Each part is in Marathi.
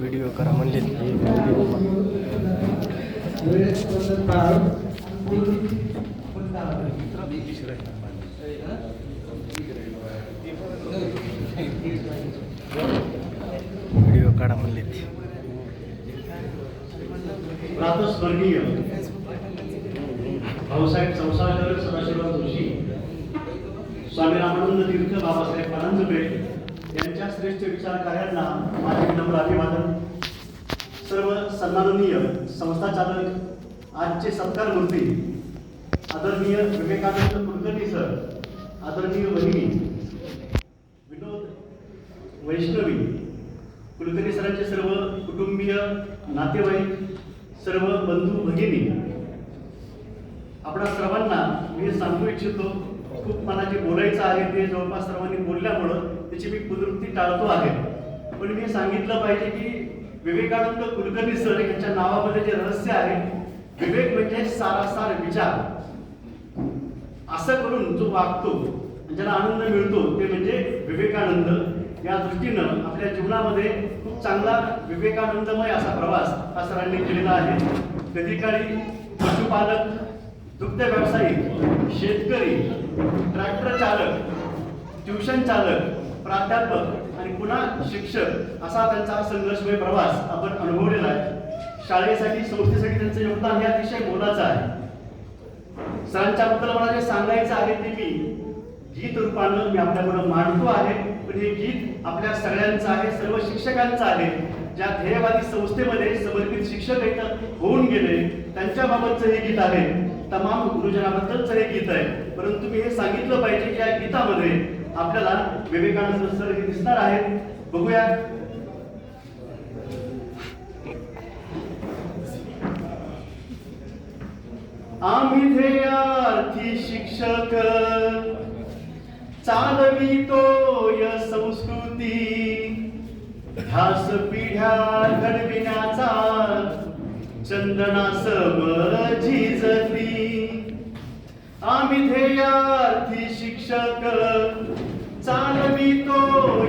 व्हिडिओ करा म्हणले व्हिडिओ काढा म्हणले प्रातस्वर्गीय. भाऊसाहेब संसारकर सदाशिवराव जोशी. स्वामी रामानंद तीर्थ बाबासाहेब परांजपे यांच्या श्रेष्ठ विचार कार्यांना माझे नम्र अभिवादन. सर्व सन्माननीय संस्था चालक आजचे सत्कार मूर्ती आदरणीय विवेकानंद कुलकर्णी सर आदरणीय वहिनी विनोद वैष्णवी कुलकर्णी सरांचे सर्व कुटुंबीय नातेवाईक सर्व बंधू भगिनी आपणा सर्वांना मी सांगू इच्छितो खूप मला जे बोलायचं आहे ते जवळपास सर्वांनी बोलल्यामुळं त्याची मी कुदृप्ती टाळतो आहे. पण मी सांगितलं पाहिजे की विवेकानंद कुलकर्णी सर यांच्या नावामध्ये जे रहस्य आहे विवेक म्हणजे सारासार विचार. असं करून जो वागतो ज्याला आनंद मिळतो ते म्हणजे विवेकानंद. या दृष्टीनं आपल्या जीवनामध्ये खूप चांगला विवेकानंदमय असा प्रवास हा सरांनी केलेला आहे. कधी काळी पशुपालक दुग्ध व्यावसायिक शेतकरी ट्रॅक्टर चालक ट्युशन चालक प्राध्यापक आणि पुन्हा शिक्षक असा त्यांचा संघर्षमय प्रवास आपण अनुभवलेला आहे. शाळेसाठी संस्थेसाठी त्यांचं योगदान हे अतिशय मोलाचं आहे. सरांच्या बद्दल मला जे सांगायचं आहे ते मी गीत रूपानं मी आपल्याकडं मांडतो आहे. पण हे गीत आपल्या सगळ्यांचं आहे सर्व शिक्षकांचं आहे. ज्या ध्येयवादी संस्थेमध्ये समर्पित शिक्षक होऊन गेले त्यांच्याबाबतचं हे गीत आहे. तमाम गुरुजनाबद्दलचं हे गीत आहे परंतु मी हे सांगितलं पाहिजे की या गीतामध्ये आपल्याला विवेकानंद सर हे दिसणार आहेत. बघूया. आम्ही ध्येयार्थी शिक्षक. चालवितो य संस्कृती. ध्यास पिढ्या घडविण्याचा चंदना झिजती आम्ही ध्येयार्थी शिक्षक चालवितो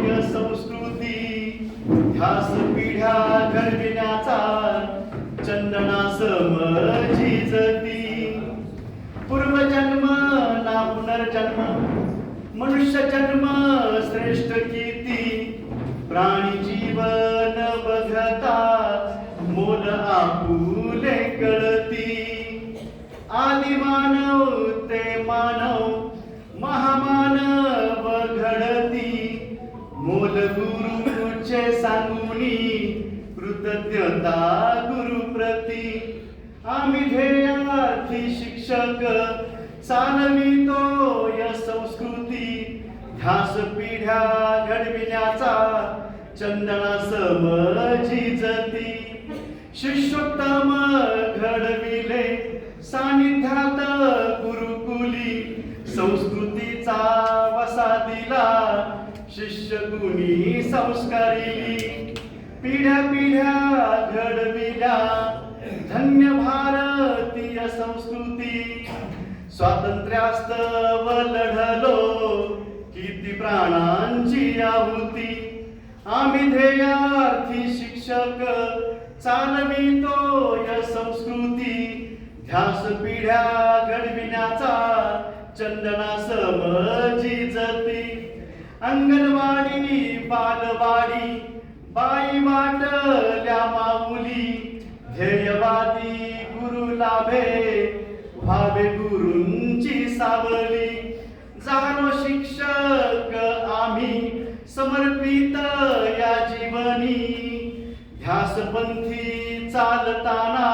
या संस्कृती. ध्यास पिढ्या घडविण्याचा चंदना झिजती पूर्वजन्म ना पुनर्जन्म मनुष्य जन्म श्रेष्ठ कीर्ती. प्राणी जीवन बघता मोल आपुले कळती. आदि मानव ते मानव महामानव घडती. मोल गुरुचे सांगुणी कृतज्ञता गुरुप्रती. आम्ही ध्येयार्थी शिक्षक चालवितो या संस्कृती. ध्यास पिढ्या घडविण्याचा चंदना समजिजती शिष्योत्तम घडविले सानिध्यात गुरुकुली संस्कृतीचा वसा दिला शिष्य गुणी संस्कारिली. पिढ्या पिढ्या घडविल्या धन्य भारतीय संस्कृती. स्वातंत्र्यास्तव लढलो किती प्राणांची आहुती. आम्ही ध्येयार्थी शिक्षक चालवितो या संस्कृती. ध्यास पिढ्या घडविण्याचा चंदना समजिजती अंगणवाडी बालवाडी बाई वाटल्या माऊली. ध्येयवादी गुरु लाभे व्हावे गुरूंची सावली. जाणो शिक्षक आम्ही समर्पित या जीवनी. ध्यासपंथी चालताना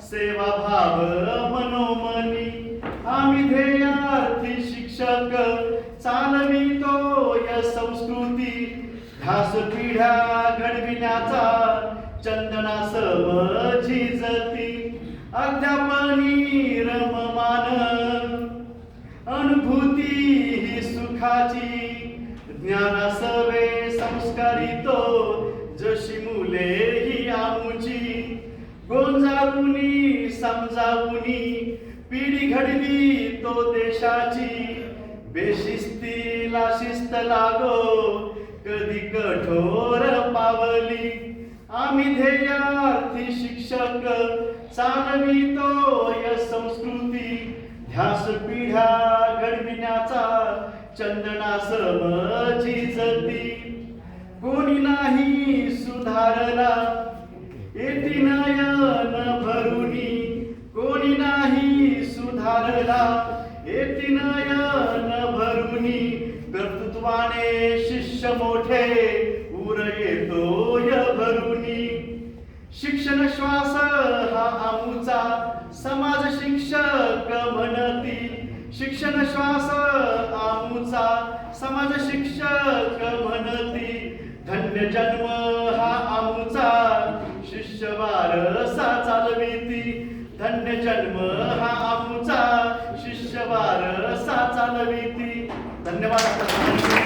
सेवा भाव मनोमनी. आम्ही ध्येयार्थी शिक्षक चालवितो या संस्कृती. ध्यास पिढ्या घडविण्याचा चंदना समजिजती अध्यापनी रममान. अनुभूती ही सुखाची. ज्ञान सवे संस्कारितो. जशी मुले ही आमुची गोंजावुनी समजावुनी पिढी घडवी तो देशाची. बेशिस्तीला शिस्त लागो कधी कठोर पावली. आम्ही ध्येयार्थी शिक्षक चालवितो या संस्कृती. ध्यास पिढ्या घडविण्याचा चंदना समजी जती. कोणी नाही सुधारला येती नयन भरुनी. कोणी नाही सुधारला येती नयन भरुनी. कर्तृत्वाने शिष्य मोठे उर येतोय भरुनी. शिक्षण श्वास हा आमूचा समाज शिक्षक म्हणती. शिक्षण श्वास आमूचा समाज शिक्षक म्हणती. धन्य जन्म हा आमचा. शिष्य वारसा चालविती. धन्य जन्म हा आमचा. शिष्य वारसा चालविती. धन्यवाद.